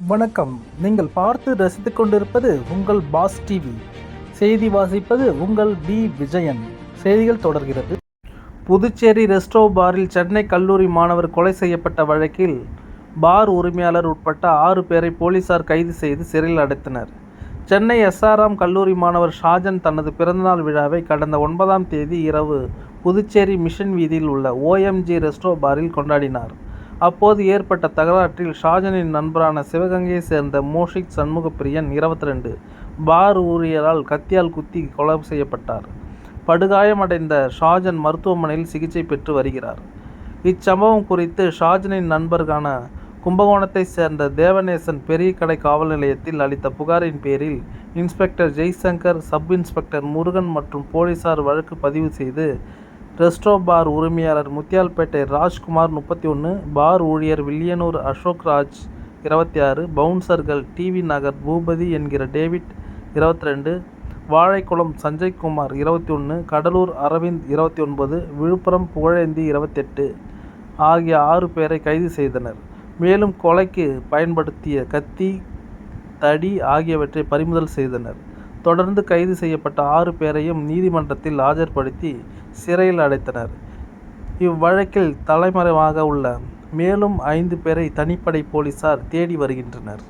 வணக்கம். நீங்கள் பார்த்து ரசித்துக் கொண்டிருப்பது உங்கள் பாஸ் டிவி. செய்தி வாசிப்பது உங்கள் பி விஜயன். செய்திகள் தொடர்கிறது. புதுச்சேரி ரெஸ்டோ பாரில் சென்னை கல்லூரி மாணவர் கொலை செய்யப்பட்ட வழக்கில் பார் உரிமையாளர் உட்பட்ட ஆறு பேரை போலீசார் கைது செய்து சிறையில் அடைத்தனர். சென்னை எஸ்ஆர்எம் கல்லூரி மாணவர் ஷாஜன் தனது பிறந்தநாள் விழாவை கடந்த ஒன்பதாம் தேதி இரவு புதுச்சேரி மிஷன் வீதியில் உள்ள ஓஎம்ஜி ரெஸ்டோ பாரில் கொண்டாடினார். அப்போது ஏற்பட்ட தகராற்றில் ஷாஜனின் நண்பரான சிவகங்கையை சேர்ந்த மோஷிக் சண்முகப்பிரியன் இருபத்தி ரெண்டு பார் ஊழியரால் கத்தியால் குத்தி கொலை செய்யப்பட்டார். படுகாயமடைந்த ஷாஜன் மருத்துவமனையில் சிகிச்சை பெற்று வருகிறார். இச்சம்பவம் குறித்து ஷாஜனின் நண்பர்களான கும்பகோணத்தை சேர்ந்த தேவநேசன் பெரிய கடை காவல் நிலையத்தில் அளித்த புகாரின் பேரில் inspector Jaishankar sub inspector Murugan மற்றும் போலீசார் வழக்கு பதிவு செய்து ரெஸ்ட்ரோ பார் உரிமையாளர் முத்தியால்பேட்டை ராஜ்குமார் முப்பத்தி ஒன்று பார் ஊழியர் வில்லியனூர் அசோக் ராஜ் இருபத்தி ஆறு பவுன்சர்கள் டிவி நகர் பூபதி என்கிற டேவிட் இருபத்தி ரெண்டு வாழைக்குளம் சஞ்சய்குமார் இருபத்தி ஒன்று கடலூர் அரவிந்த் இருபத்தி ஒன்பது விழுப்புரம் புகழேந்தி இருபத்தெட்டு ஆகிய ஆறு பேரை கைது செய்தனர். மேலும் கொலைக்கு பயன்படுத்திய கத்தி தடி ஆகியவற்றை பறிமுதல் செய்தனர். தொடர்ந்து கைது செய்யப்பட்ட ஆறு பேரையும் நீதிமன்றத்தில் ஆஜர்படுத்தி சிறையில் அடைத்தனர். இவ்வழக்கில் தலைமறைவாக உள்ள மேலும் ஐந்து பேரை தனிப்படை போலீசார் தேடி வருகின்றனர்.